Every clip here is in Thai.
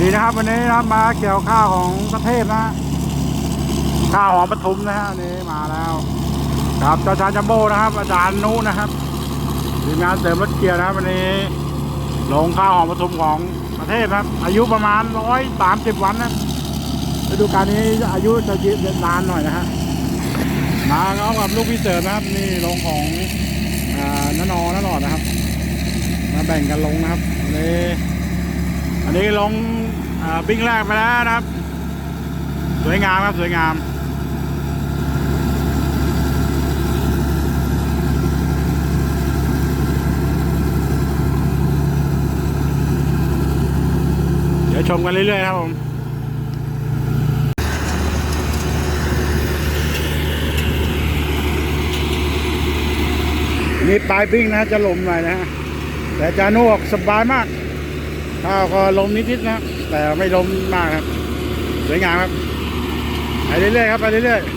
ดีนะครับ วันนี้นะครับมาเกี่ยวข้าวของประเทศนะข้าวหอมปทุมนะฮะนนี้มาแล้ว ครับเจ้าชายจัมโบ้นะครับ อาจารย์นุนะครับทีมงานเสริมรถเกียร์นะครับวันนี้ลงข้าวหอมปทุมของประเทศนะครับ อายุประมาณร้อยสามสิบวันนะฤดูกาลนี้อายุจะยืนนานหน่อยนะฮะมาเอากับลูกพี่เสริมนะครับ นี่ลงของน้านอน้าหลอดนะครับ มาแบ่งกันลงนะครับนนี้อันนี้ลง อ่าบิ้งแรกไปแล้วนะครับ สวยงามครับ สวยงามเดี๋ยวชมกันเรื่อยๆครับผมนี่ปลายบิ้งนะจะลมหน่อยนะ แต่จานุบอกสบายมากข้าวก็ลมนิดๆนะ แต่ไม่ลมมากครับ สวยงามครับ ไปเรื่อยๆครับ ไปเรื่อยๆ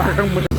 ลาก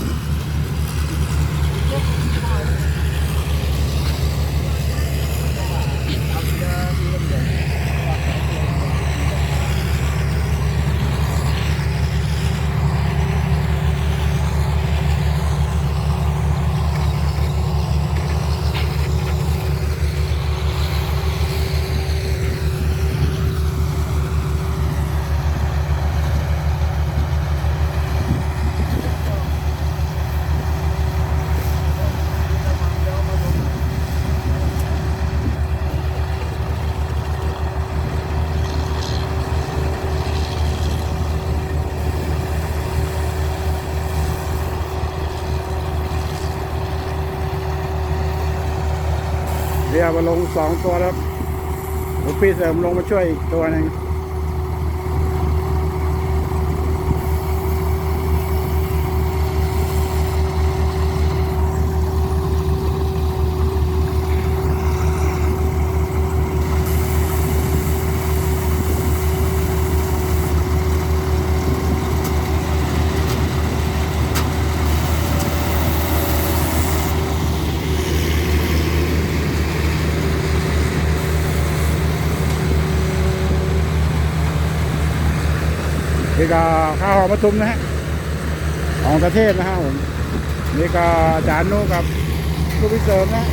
เดี๋ยวมาลงสองตัวแล้วลูพี่เสริมลงมาช่วยอีกตัวหนึ่ง นี่ก็ข้าวหอมปทุมนะฮะของประเทศนะฮะผมนี่ก็อาจารย์นุกับลูกพิเศษนะ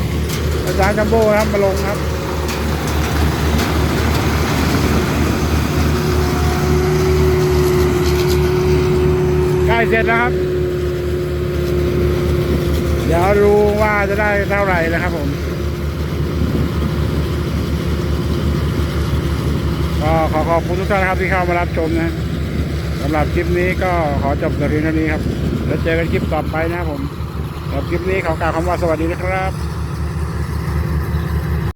อาจารย์จัมโบ้ครับมาลงครับใกล้เสร็จแล้วครับ เดี๋ยวดูว่าจะได้เท่าไหร่นะครับผมก็ขอขอบคุณทุกท่านครับที่เข้ามารับชมนะ สำหรับคลิปนี้ก็ขอจบแต่เพียงเท่านี้ครับ แล้วเจอกันคลิปต่อไปนะครับผมสำหรับคลิปนี้ขอกล่าวคำว่าสวัสดีนะครับ